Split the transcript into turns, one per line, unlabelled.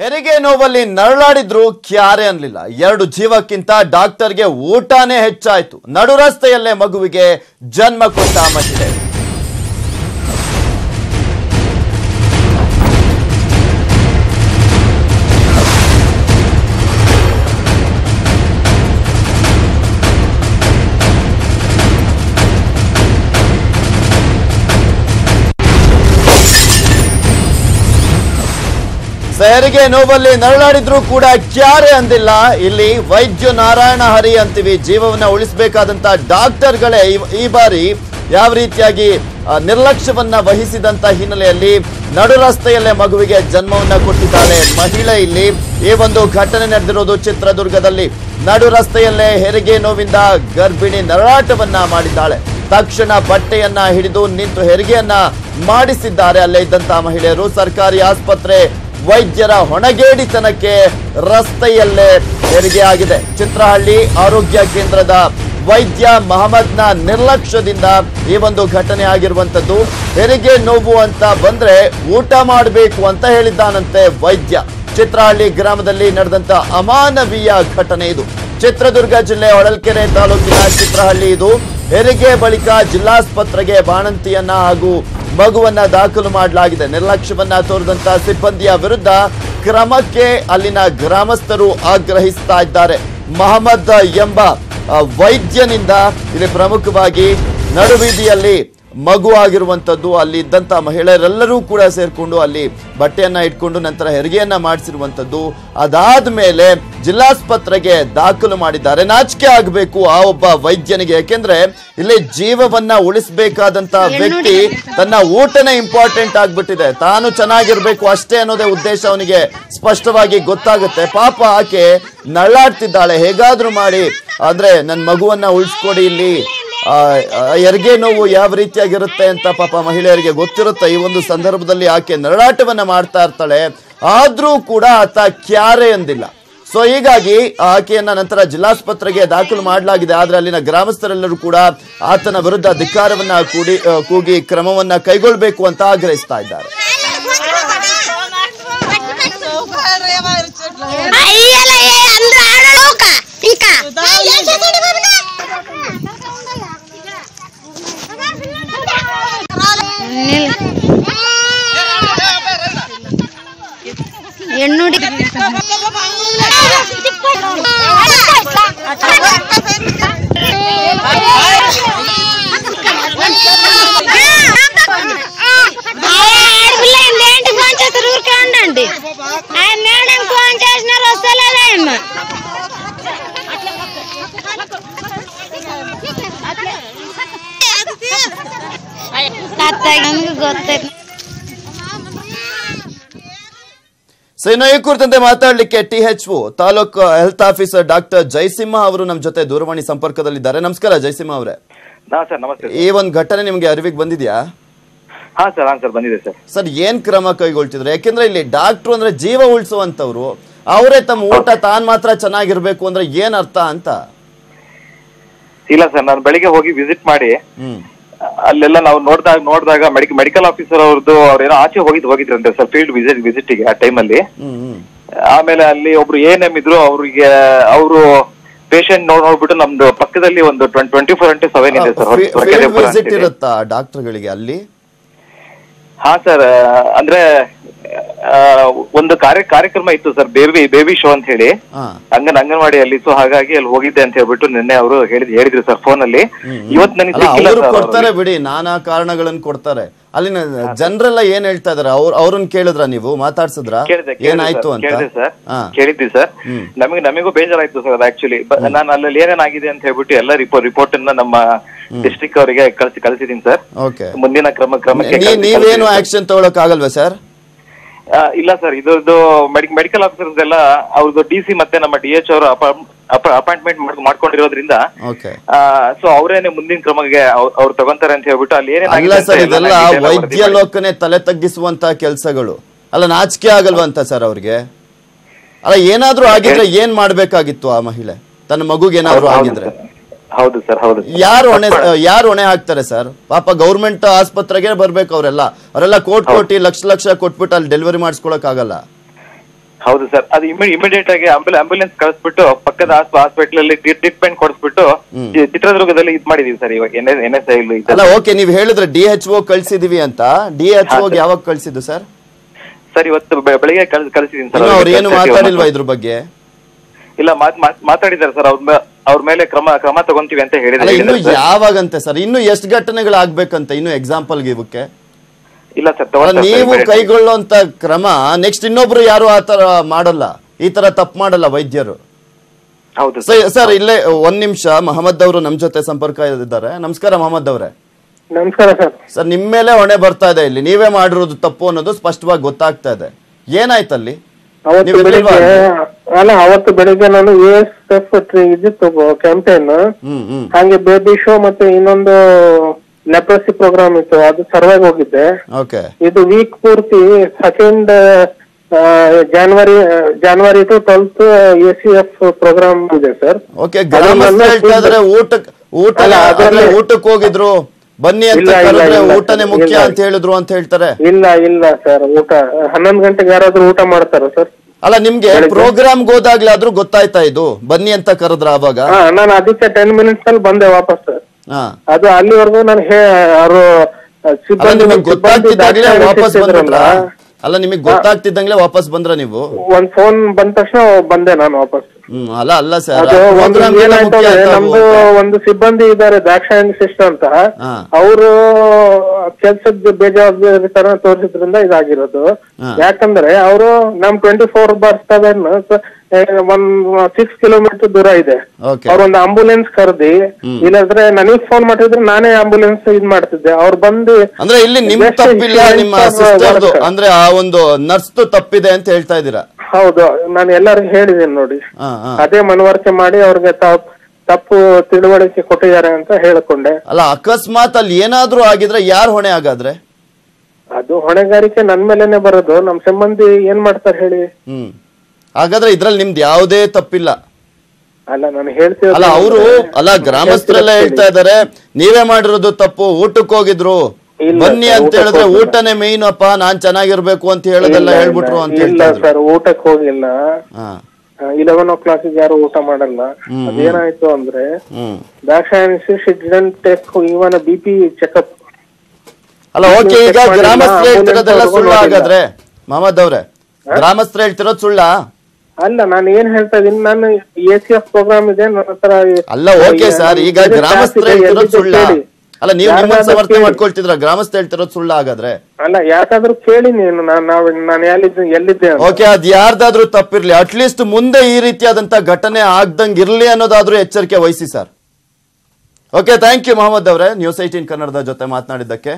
ಹೆರಿಗೆ ನೋವಲ್ಲಿ ನರಳಾಡಿದ್ರು ಕ್ಯಾರೆ ಅನ್ಲಿಲ್ಲ. ಎರಡು ಜೀವಕ್ಕಿಂತ ಡಾಕ್ಟರ್ಗೆ ಊಟನೇ ಹೆಚ್ಚಾಯ್ತು. ನಡು ರಸ್ತೆಯಲ್ಲೇ ಮಗುವಿಗೆ ಜನ್ಮ ಕೊಟ್ಟ ಮಹಿಳೆ. ಹೆರಿಗೆ ನೋವಲ್ಲಿ ನರಳಾಡಿದ್ರು ಕೂಡ ಕ್ಯಾರೆ ಅಂದಿಲ್ಲ. ಇಲ್ಲಿ ವೈದ್ಯ ನಾರಾಯಣ ಹರಿ ಅಂತೀವಿ. ಜೀವವನ್ನ ಉಳಿಸಬೇಕಾದಂತ ಡಾಕ್ಟರ್ಗಳೇ ಈ- ಬಾರಿ ಯಾವ ರೀತಿಯಾಗಿ ನಿರ್ಲಕ್ಷ್ಯವನ್ನ ವಹಿಸಿದಂತ ಹಿನ್ನೆಲೆಯಲ್ಲಿ ನಡು ರಸ್ತೆಯಲ್ಲೇ ಮಗುವಿಗೆ ಜನ್ಮವನ್ನ ಕೊಟ್ಟಿದ್ದಾಳೆ ಮಹಿಳೆ ಇಲ್ಲಿ. ಈ ಒಂದು ಘಟನೆ ನಡೆದಿರೋದು ಚಿತ್ರದುರ್ಗದಲ್ಲಿ. ನಡು ರಸ್ತೆಯಲ್ಲೇ ಹೆರಿಗೆ ನೋವಿಂದ ಗರ್ಭಿಣಿ ನರಳಾಟವನ್ನ ಮಾಡಿದ್ದಾಳೆ. ತಕ್ಷಣ ಬಟ್ಟೆಯನ್ನ ಹಿಡಿದು ನಿಂತು ಹೆರಿಗೆಯನ್ನ ಮಾಡಿಸಿದ್ದಾರೆ ಅಲ್ಲೇ ಇದ್ದಂತಹ ಮಹಿಳೆಯರು. ಸರ್ಕಾರಿ ಆಸ್ಪತ್ರೆ ವೈದ್ಯರ ಹೊಣಗೇಡಿತನಕ್ಕೆ ರಸ್ತೆಯಲ್ಲೇ ಹೆರಿಗೆ ಆಗಿದೆ. ಚಿತ್ರಹಳ್ಳಿ ಆರೋಗ್ಯ ಕೇಂದ್ರದ ವೈದ್ಯ ಮಹಮ್ಮದ್ನ ನಿರ್ಲಕ್ಷ್ಯದಿಂದ ಈ ಒಂದು ಘಟನೆ ಆಗಿರುವಂತದ್ದು. ಹೆರಿಗೆ ನೋವು ಅಂತ ಬಂದ್ರೆ ಊಟ ಮಾಡಬೇಕು ಅಂತ ಹೇಳಿದ್ದಾನಂತೆ ವೈದ್ಯ. ಚಿತ್ರಹಳ್ಳಿ ಗ್ರಾಮದಲ್ಲಿ ನಡೆದಂತ ಅಮಾನವೀಯ ಘಟನೆ ಇದು. ಚಿತ್ರದುರ್ಗ ಜಿಲ್ಲೆ ಹೊಳಲ್ಕೆರೆ ತಾಲೂಕಿನ ಚಿತ್ರಹಳ್ಳಿ ಇದು. ಹೆರಿಗೆ ಬಳಿಕ ಜಿಲ್ಲಾಸ್ಪತ್ರೆಗೆ ಬಾಣಂತಿಯನ್ನ ಹಾಗೂ ಮಗುವನ್ನ ದಾಖಲು ಮಾಡಲಾಗಿದೆ. ನಿರ್ಲಕ್ಷ್ಯವನ್ನ ತೋರಿದಂತ ಸಿಬ್ಬಂದಿಯ ವಿರುದ್ಧ ಕ್ರಮಕ್ಕೆ ಅಲ್ಲಿನ ಗ್ರಾಮಸ್ಥರು ಆಗ್ರಹಿಸ್ತಾ ಇದ್ದಾರೆ. ಮಹಮ್ಮದ್ ಎಂಬ ವೈದ್ಯನಿಂದ ಇಲ್ಲಿ ಪ್ರಮುಖವಾಗಿ ನಡುಬೀದಿಯಲ್ಲಿ ಮಗು ಆಗಿರುವಂಥದ್ದು ಅಲ್ಲಿ ಇದ್ದಂಥ ಮಹಿಳೆಯರೆಲ್ಲರೂ ಕೂಡ ಸೇರಿಕೊಂಡು ಅಲ್ಲಿ ಬಟ್ಟೆಯನ್ನು ಇಟ್ಕೊಂಡು ನಂತರ ಹೆರಿಗೆಯನ್ನು ಮಾಡಿಸಿರುವಂಥದ್ದು ಅದಾದ ಮೇಲೆ ಜಿಲ್ಲಾಸ್ಪತ್ರೆಗೆ ದಾಖಲು ಮಾಡಿದ್ದಾರೆ. ನಾಚಿಕೆ ಆಗಬೇಕು ಆ ಒಬ್ಬ ವೈದ್ಯನಿಗೆ. ಯಾಕೆಂದ್ರೆ ಇಲ್ಲಿ ಜೀವವನ್ನ ಉಳಿಸಬೇಕಾದಂತ ವ್ಯಕ್ತಿ ತನ್ನ ಊಟನೇ ಇಂಪಾರ್ಟೆಂಟ್ ಆಗ್ಬಿಟ್ಟಿದೆ. ತಾನು ಚೆನ್ನಾಗಿರ್ಬೇಕು ಅಷ್ಟೇ ಅನ್ನೋದೇ ಉದ್ದೇಶ ಅವನಿಗೆ ಸ್ಪಷ್ಟವಾಗಿ ಗೊತ್ತಾಗುತ್ತೆ. ಪಾಪ ಆಕೆ ನಳ್ಳಾಡ್ತಿದ್ದಾಳೆ. ಹೇಗಾದ್ರೂ ಮಾಡಿ ಅಂದ್ರೆ ನನ್ನ ಮಗುವನ್ನ ಉಳಿಸ್ಕೊಡಿ ಇಲ್ಲಿ. ಹೆರಿಗೆ ನೋವು ಯಾವ ರೀತಿಯಾಗಿರುತ್ತೆ ಅಂತ ಪಾಪ ಮಹಿಳೆಯರಿಗೆ ಗೊತ್ತಿರುತ್ತೆ. ಈ ಒಂದು ಸಂದರ್ಭದಲ್ಲಿ ಆಕೆ ನರಳಾಟವನ್ನು ಮಾಡ್ತಾ ಇರ್ತಾಳೆ. ಆದರೂ ಕೂಡ ಆತ ಕ್ಯಾರೆ ಎಂದಿಲ್ಲ. ಸೊ ಹೀಗಾಗಿ ಆಕೆಯನ್ನ ನಂತರ ಜಿಲ್ಲಾಸ್ಪತ್ರೆಗೆ ದಾಖಲು ಮಾಡಲಾಗಿದೆ. ಆದರೆ ಅಲ್ಲಿನ ಗ್ರಾಮಸ್ಥರೆಲ್ಲರೂ ಕೂಡ ಆತನ ವಿರುದ್ಧ ಧಿಕ್ಕಾರವನ್ನ ಕೂಡಿ ಕೂಗಿ ಕ್ರಮವನ್ನ ಕೈಗೊಳ್ಳಬೇಕು ಅಂತ ಆಗ್ರಹಿಸ್ತಾ ಇದ್ದಾರೆ.
ఉండండి ఆయన మేడం ఫోన్ చేసినారు వస్తలేదా ಅತ್ತಾಗ ಗೊತ್ತಾಗ
ಸೊ ಇನ್ನು ಈ ಕುರಿತಂತೆ ಮಾತಾಡಲಿಕ್ಕೆ T H O taluk health officer doctor Jayasimha ಅವರು ನಮ್ಮ ಜೊತೆ ದೂರವಾಣಿ ಸಂಪರ್ಕದಲ್ಲಿದ್ದಾರೆ. ನಮಸ್ಕಾರ ಜಯಸಿಂಹ ಅವರೇ.
ಸರ್
ಈ ಒಂದು ಘಟನೆ ನಿಮಗೆ ಅರಿವಿಗೆ ಬಂದಿದ್ಯಾ?
ಹಾ ಸರ್ ಹಾ ಸರ್ ಬಂದಿದೆ ಸರ್.
ಸರ್ ಏನ್ ಕ್ರಮ ಕೈಗೊಳ್ತಿದ್ರು? ಯಾಕೆಂದ್ರೆ ಇಲ್ಲಿ ಡಾಕ್ಟ್ರು ಅಂದ್ರೆ ಜೀವ ಉಳಿಸುವಂತವ್ರು ಅವರೇ ತಮ್ಮ ಊಟ ತಾನ್ ಮಾತ್ರ ಚೆನ್ನಾಗಿರ್ಬೇಕು ಅಂದ್ರೆ ಏನ್ ಅರ್ಥ ಅಂತ?
ಇಲ್ಲ ಸರ್ ನಾನು ಬೆಳಿಗ್ಗೆ ಹೋಗಿ ವಿಸಿಟ್ ಮಾಡಿ
ಹ್ಮ್.
ಅಲ್ಲೆಲ್ಲ ನಾವು ನೋಡಿದಾಗ ನೋಡಿದಾಗ ಮೆಡಿಕಲ್ ಮೆಡಿಕಲ್ ಆಫೀಸರ್ ಅವ್ರದ್ದು ಅವ್ರೇನೋ ಆಚೆ ಹೋಗಿದ್ ಹೋಗಿದ್ರಂತೆ ಸರ್ ಫೀಲ್ಡ್ ವಿಸಿಟ್ ವಿಸಿಟ್ಗೆ ಆ ಟೈಮಲ್ಲಿ ಆಮೇಲೆ ಅಲ್ಲಿ ಒಬ್ರು ಏನ್ ಎಂ ಇದ್ರು ಅವ್ರಿಗೆ ಅವರು ಪೇಷಂಟ್ ನೋಡ್ ನೋಡ್ಬಿಟ್ಟು ನಮ್ದು ಪಕ್ಕದಲ್ಲಿ ಒಂದು ಟ್ವೆಂಟಿ ಫೋರ್ ಇಂಟು ಸೆವೆನ್ ಇದೆ ಸರ್
ಡಾಕ್ಟರ್ಗಳಿಗೆ ಅಲ್ಲಿ?
ಹಾ ಸರ್ ಅಂದ್ರೆ ಒಂದು ಕಾರ್ಯ ಕಾರ್ಯಕ್ರಮ ಇತ್ತು ಸರ್ ಬೇಬಿ ಬೇಬಿ ಶೋ ಅಂತ ಹೇಳಿ. ಅಂಗನ ಅಂಗನವಾಡಿ ಅಲ್ಲಿ ಸೊ ಹಾಗಾಗಿ ಅಲ್ಲಿ ಹೋಗಿದ್ದೆ ಅಂತ ಹೇಳ್ಬಿಟ್ಟು ನಿನ್ನೆ ಅವರು ಹೇಳಿದ್ ಹೇಳಿದ್ರು ಸರ್ ಫೋನ್ ಅಲ್ಲಿ ಇವತ್ ನನಗೆ
ಅಲ್ಲ
ಸಿಕ್ಕಿಲ್ಲ
ಅವರು
ಸರ್
ಕೊಡ್ತಾರೆ ಬಿಡಿ ನಾನಾ ಕಾರಣಗಳನ್ನು ಕೊಡ್ತಾರೆ. ಅಲ್ಲಿನ ಜನರೆಲ್ಲ ಏನ್ ಹೇಳ್ತಾ ಇದಾರೆ? ಅವ್ರ ಅವ್ರನ್ನ ಕೇಳಿದ್ರ ನೀವು? ಮಾತಾಡ್ಸಿದ್ರ?
ಕೇಳಿದೆ
ಏನಾಯ್ತು ಅಂತ?
ಕೇಳಿದೆ ಸರ್
ಹಾ.
ಕೇಳಿದ್ವಿ ಸರ್. ನಮಗೆ ನಮಗೂ ಬೇಜಾರಾಯ್ತು ಸರ್ ಆಕ್ಚುಲಿ ನಾನು ಅಲ್ಲಲ್ಲಿ ಏನೇನಾಗಿದೆ ಅಂತ ಹೇಳ್ಬಿಟ್ಟು ಎಲ್ಲ ರಿಪೋರ್ಟ್ ರಿಪೋರ್ಟ್ ಅನ್ನ ನಮ್ಮ ಡಿಸ್ಟ್ರಿಕ್ಟ್ ಅವರಿಗೆ ಕಳಿಸಿ ಕಳಿಸಿದೀನಿ ಸರ್.
ಓಕೆ
ಮುಂದಿನ ಕ್ರಮ ಕ್ರಮಕ್ಕೆ
ನೀವೇನು. ಆಕ್ಷನ್ ತಗೊಳಕ್ ಆಗಲ್ವಾ ಸರ್?
ಇಲ್ಲ ಸರ್ ಇದ್ರದ್ದು ಮೆಡಿಕಲ್ ಆಫೀಸರ್ಸ್ ಎಲ್ಲ ಅವ್ರದ್ದು ಡಿ ಸಿ ಮತ್ತೆ ನಮ್ಮ ಡಿ ಎಚ್ ಅವರು ಅಪಾಯಿಂಟ್ಮೆಂಟ್ ಮಾಡ್ಕೊಂಡಿರೋದ್ರಿಂದ ಸೊ ಅವರೇನೆ ಮುಂದಿನ ಕ್ರಮಕ್ಕೆ ಅವ್ರು- ತಗೊಂತಾರೆ ಅಂತ ಹೇಳ್ಬಿಟ್ಟು ಅಲ್ಲಿ detail
ವೈದ್ಯ ಲೋಕನೆ ತಲೆ ತಗ್ಗಿಸುವಂತ ಕೆಲಸಗಳು. ಅಲ್ಲ ನಾಚಿಕೆ ಆಗಲ್ವಂತ ಸರ್ ಅವ್ರಿಗೆ? ಅಲ್ಲ ಏನಾದ್ರೂ ಆಗಿದ್ರೆ ಏನ್ ಮಾಡ್ಬೇಕಾಗಿತ್ತು ಆ ಮಹಿಳೆ? ತನ್ನ ಮಗುಗೆ ಏನಾದ್ರೂ ಆಗಿದ್ರೆ.
ಹೌದು ಸರ್ ಹೌದು
ಯಾರು ಹೊಣೆ ಯಾರು ಹೊಣೆ ಹಾಕ್ತಾರೆ ಸರ್? ಪಾಪ ಗೌರ್ಮೆಂಟ್ ಆಸ್ಪತ್ರೆಗೆ ಬರ್ಬೇಕು ಅವರೆಲ್ಲ. ಅವರೆಲ್ಲ ಕೋಟ್ ಕೋಟಿ ಲಕ್ಷ ಲಕ್ಷ ಕೊಟ್ಬಿಟ್ಟು ಅಲ್ಲಿ ಡೆಲಿವರಿ ಮಾಡಿಸ್ಕೊಳಕ್ ಆಗಲ್ಲ
ಹೌದು ಸರ್ ಅದು ಇಮಿಡಿಯೇಟ್ ಆಗಿ ಆಂಬುಲೆನ್ಸ್ ಕಳಿಸ್ಬಿಟ್ಟು ಪಕ್ಕದ ಹಾಸ್ಪಿಟಲ್ ಅಲ್ಲಿ ಟ್ರೀಟ್ಮೆಂಟ್ ಕೊಡಿಸ್ಬಿಟ್ಟು ಚಿತ್ರದುರ್ಗದಲ್ಲಿ ಇದ್ ಮಾಡಿದೀವಿ ಸರ್ ಇವಾಗ ಎನ್ ಎಸ್ ಐ
ಅಲ್ಲ ಓಕೆ ನೀವು ಹೇಳಿದ್ರೆ ಡಿ ಎಚ್ ಓ ಕಳ್ಸಿದೀವಿ ಅಂತ. ಡಿ ಎಚ್ ಓ ಯಾವಾಗ ಕಳ್ಸಿದ್ದು ಸರ್?
ಸರ್ ಇವತ್ತು ಬೆಳಿಗ್ಗೆ ಕಳ್ಸಿದೀನಿ ಸರ್
ಅವ್ರು ಏನು ಮಾತಾಡಿಲ್ವಾ ಇದ್ರ ಬಗ್ಗೆ?
ಇಲ್ಲ ಮಾತ್- ಮಾತ್- ಮಾತಾಡಿದ್ದಾರೆ ಸರ್ ಅವ್ರ ಅವ್ರ ಮೇಲೆ ಕ್ರಮ ಕ್ರಮ ತಗೊಂತೀವಿ ಅಂತ ಹೇಳಿದ್ರೆ.
ಇನ್ನು ಯಾವಾಗಂತೆ ಸರ್? ಇನ್ನು ಎಷ್ಟು ಘಟನೆಗಳಾಗ್ಬೇಕಂತ ಇನ್ನು ಎಕ್ಸಾಂಪಲ್ಗೆ ಇವಕ್ಕೆ
ಇಲ್ಲ ಸರ್
ನೀವು. ಕೈಗೊಳ್ಳುವಂತ ಕ್ರಮ ನೆಕ್ಸ್ಟ್ ಇನ್ನೊಬ್ರು ಯಾರು ಆ ತರ ಮಾಡಲ್ಲ? ಈ ತರ ತಪ್ಪು ಮಾಡಲ್ಲ ವೈದ್ಯರು?
ಹೌದು ಸರ್
ಇಲ್ಲೇ ಒಂದ್ ನಿಮಿಷ ಮಹಮ್ಮದ್ ಅವರು ನಮ್ ಜೊತೆ ಸಂಪರ್ಕ ಇದ್ದಾರೆ. ನಮಸ್ಕಾರ ಮಹಮ್ಮದ್ ಅವರೇ.
ನಮಸ್ಕಾರ ಸರ್.
ಸರ್ ನಿಮ್ ಮೇಲೆ ಹೊಣೆ ಬರ್ತಾ ಇದೆ ಇಲ್ಲಿ. ನೀವೇ ಮಾಡಿರೋದು ತಪ್ಪು ಅನ್ನೋದು ಸ್ಪಷ್ಟವಾಗಿ ಗೊತ್ತಾಗ್ತಾ ಇದೆ. ಏನಾಯ್ತಲ್ಲಿ?
ಅವತ್ತು ಬೆಳಿಗ್ಗೆ ಅಲ್ಲ ಅವತ್ತು ಬೆಳಿಗ್ಗೆ ನಾನು ಯು ಎಸ್ ಎಫ್ ಇದಿತ್ತು ಕ್ಯಾಂಪೇನ್
ಹ್ಮ್ ಹ್ಮ್.
ಹಾಗೆ ಬೇಬಿ ಶೋ ಮತ್ತೆ ಇನ್ನೊಂದು ಲೆಪ್ರಸಿ ಪ್ರೋಗ್ರಾಮ್ ಇತ್ತು ಅದು ಸರ್ವೆಗೆ ಹೋಗಿದ್ದೆ. ಇದು ವೀಕ್ ಪೂರ್ತಿ second January January to twelfth A C F programme ಇದೆ ಸರ್
ಓಕೆ ಗ್ರಾಮಸ್ಥರು
ಅದನ್ನೆಲ್ಲ
ಹೇಳ್ತಾ ಊಟಕ್ ಊಟ
ಅಲ್ಲ,
ಊಟಕ್ಕೆ ಹೋಗಿದ್ರು. ಬನ್ನಿ ಅಂತ
ಇಲ್ಲ, ಇಲ್ಲ,
ಕರೆದ್ರೆ
ಇಲ್ಲ,
ಊಟನೇ ಮುಖ್ಯ ಅಂತ ಹೇಳಿದ್ರು ಅಂತ ಹೇಳ್ತಾರೆ.
ಇಲ್ಲ ಇಲ್ಲ ಸರ್ ಊಟ. ಹನ್ನೊಂದು ಗಂಟೆಗೆ ಯಾರಾದ್ರೂ ಊಟ ಮಾಡ್ತಾರ ಸರ್?
ಅಲ್ಲ ನಿಮ್ಗೆ
ಪ್ರೋಗ್ರಾಮ್
ಹೋದಾಗ್ಲೇ ಆದ್ರೂ ಗೊತ್ತಾಯ್ತಾ ಇದು? ಬನ್ನಿ ಅಂತ ಕರೆದ್ರ ಅವಾಗ
ಹಾ ನಾನು ಅದಕ್ಕೆ ಟೆನ್ ಮಿನಿಟ್ಸ್ ಅಲ್ಲಿ ಬಂದೆ ವಾಪಸ್.
ಹಾ.
ಅದು ಅಲ್ಲಿವರೆಗೂ ನಾನು ಹೇ ಅವರು
ಅಲ್ಲ
ಸಿಬ್ಬಂದಿ
ನಿಮಗೆ
ಸಿಬ್ಬಂದಿ
ಗೊತ್ತಾಗ್ತಿದ್ದಾಗ್ಲೇ
ದಾಖಲೆ
ವಾಪಸ್
ಸಿಕ್ಕಿದ್ರಲ್ಲ,
ಬಂದ್ರಲ್ಲ ಅಲ್ಲ ನಿಮಗೆ ಗೊತ್ತಾಗ್ತಿದ್ದಂಗ್ಲೇ ವಾಪಸ್ ಬಂದ್ರ ನೀವು?
ಒಂದ್ ಫೋನ್ ಬಂದ ತಕ್ಷಣ ಬಂದೆ ನಾನು ವಾಪಸ್.
ಹ್ಮ್ ಅಲ್ಲ ಅಲ್ಲ ಸರ್
ಅದು ಒಂದು ನಮ್ದು ಒಂದು ಸಿಬ್ಬಂದಿ ಇದ್ದಾರೆ ದಾಕ್ಷಾಯಣಿ ಶಿಷ್ಟ ಅಂತ. ಅವರು ಕೆಲ್ಸದ ಬೇಜವಾಬ್ದಾರಿ ತರ ತೋರಿಸಿದ್ರಿಂದ ಇದಾಗಿರೋದು. ಯಾಕಂದ್ರೆ ಅವರು ನಮ್ ಟ್ವೆಂಟಿ ಫೋರ್ ಬಾರ್ ಸೆವೆನ್ ಒಂದ್ ಸಿಕ್ಸ್ ಕಿಲೋಮೀಟರ್ ದೂರ ಇದೆ. ಅವ್ರೊಂದು ಆಂಬುಲೆನ್ಸ್ ಕರ್ದಿ ಇಲ್ಲಾಂದ್ರೆ ನನಗ್ ಫೋನ್ ಮಾಡಿದ್ರೆ ನಾನೇ ಆಂಬುಲೆನ್ಸ್ ಇದ್ ಮಾಡ್ತಿದ್ದೆ. ಅವ್ರ ಬಂದು
ಅಂದ್ರೆ ಇಲ್ಲಿ ನಿಮ್ ತಪ್ಪಿಲ್ಲ ನಿಮ್ಮ ಅಂದ್ರೆ ಆ ಒಂದು ನರ್ಸ್ ತಪ್ಪಿದೆ ಅಂತ ಹೇಳ್ತಾ ಇದ್ದೀರಾ?
ಹೌದು ನಾನು ಎಲ್ಲರೂ ಹೇಳಿದ್ದೀನಿ ನೋಡಿ.
ಹಾ ಹಾ
ಅದೇ ಮನವರಿಕೆ ಮಾಡಿ ಅವ್ರಿಗೆ ತಾವ್ ತಪ್ಪು ತಿಳುವಳಿಕೆ ಕೊಟ್ಟಿದ್ದಾರೆ ಅಂತ ಹೇಳಿಕೊಂಡೆ.
ಅಲ್ಲ ಅಕಸ್ಮಾತ್ ಅಲ್ಲಿ ಏನಾದ್ರೂ ಆಗಿದ್ರೆ ಯಾರು ಹೊಣೆ ಆಗಾದ್ರೆ
ಅದು ಹೊಣೆಗಾರಿಕೆ ನನ್ ಮೇಲೆನೆ ಬರೋದು. ನಮ್ ಸಂಬಂಧಿ ಏನ್ ಮಾಡ್ತಾರೆ ಹೇಳಿ?
ಹ್ಮ್. ಹಾಗಾದ್ರೆ ಇದ್ರಲ್ಲಿ ನಿಮ್ದು ಯಾವುದೇ ತಪ್ಪಿಲ್ಲ.
ಅಲ್ಲ ನಾನು ಹೇಳ್ತೀನಿ
ಅಲ್ಲ ಅವರು ಅಲ್ಲ ಗ್ರಾಮಸ್ಥರೆಲ್ಲ ಹೇಳ್ತಾ ಇದಾರೆ ನೀವೇ ಮಾಡಿರೋದು ತಪ್ಪು ಊಟಕ್ಕೆ ಹೋಗಿದ್ರು ಬನ್ನಿ ಅಂತ ಹೇಳಿದ್ರೆ ಊಟನೇ ಮೇನ್ ಅಪ್ಪ ನಾನ್ ಚೆನ್ನಾಗಿರ್ಬೇಕು ಅಂತ ಹೇಳೋದೆಲ್ಲ ಹೇಳ್ಬಿಟ್ರು ಅಂತ
ಇಲ್ಲ ಸರ್ ಊಟಕ್ಕೆ ಹೋಗಿಲ್ಲ ಇಲೆವೆನ್ ಓ ಕ್ಲಾಸ್ ಯಾರು ಊಟ ಮಾಡಲ್ಲ. ಅದೇನಾಯ್ತು ಅಂದ್ರೆ Dakshayani take take even B P checkup.
ಅಲ್ಲ ಓಕೆ ಈಗ ಗ್ರಾಮಸ್ಥರು ಹೇಳ್ತಿರೋದೆಲ್ಲ ಸುಳ್ಳು ಹಾಗಾದ್ರೆ. ಮಹಮ್ಮದ್ ಅವ್ರೆ ಗ್ರಾಮಸ್ಥರು ಹೇಳ್ತಿರೋದು ಸುಳ್ಳ?
ಅಲ್ಲ ನಾನು ಏನ್ ಹೇಳ್ತಾ ಇದೀನಿ ನಾನು ಎ ಸಿ ಎಫ್ ಪ್ರೋಗ್ರಾಮ್ ಇದೆ ನನ್ನ ಹತ್ರ
ಅಲ್ಲ ಓಕೆ ಸರ್ ಈಗ ಗ್ರಾಮಸ್ಥರು ಹೇಳ್ತಿರೋದು ಸುಳ್ಳ. ಅಲ್ಲ ನೀವು ಸಮರ್ಥನೆ
ಕೇಳಿ.
ಮಾಡ್ಕೊಳ್ತಿದ್ರ ಗ್ರಾಮಸ್ಥ ಹೇಳ್ತಿರೋದು ಸುಳ್ಳ ಹಾಗಾದ್ರೆ.
ಅಲ್ಲ ಯಾಕಾದ್ರೂ ಕೇಳಿ ನೀನು ನಾನು ನಾವ್ ನಾನು ಎಲ್ಲಿದ್ದೆ ಎಲ್ಲಿದ್ದೆ.
ಓಕೆ ಅದ್ ಯಾರ್ದಾದ್ರೂ ತಪ್ಪಿರ್ಲಿ. ಅಟ್ಲೀಸ್ಟ್ ಮುಂದೆ ಈ ರೀತಿಯಾದಂತ ಘಟನೆ ಆಗ್ದಂಗ್ ಇರ್ಲಿ ಅನ್ನೋದಾದ್ರೂ ಎಚ್ಚರಿಕೆ ವಹಿಸಿ sir. Okay thank you Mohammed ಅವರೇ. ನ್ಯೂಸ್ ಏಟೀನ್ ಕನ್ನಡದ ಜೊತೆ ಮಾತನಾಡಿದ್ದಕ್ಕೆ.